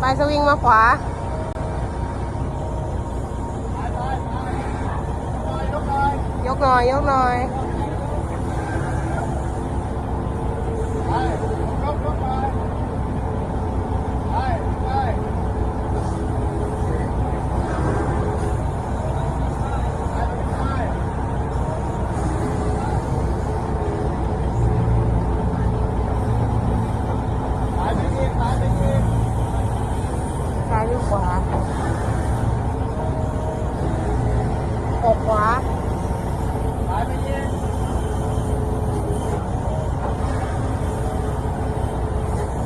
ไปสวิงมาขวายกหน่อยยกหน่อย ขวาออกขวา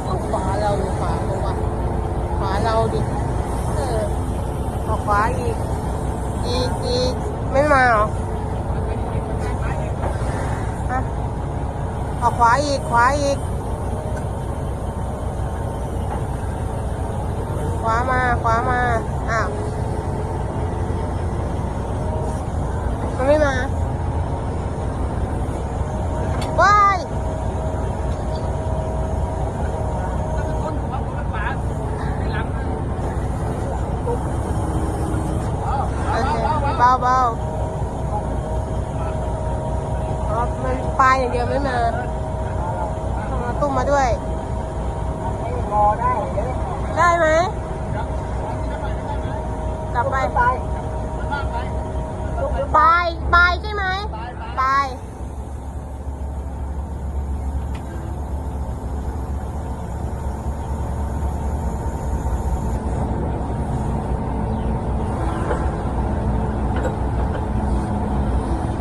เอาขวาเราหรือขวาเขาวะขวาเราดิเออออกขวาอีกอีกอีกไม่มาเหรอฮะออกขวาอีกขวาอีก ขวามามา อ้าว มันไม่มาว้ายเคเบาเบาอ๋อมันปลายอย่างเดียวไม่มา ตุ้มมาด้วย กลับไป ไป ไปใช่ไหม ไป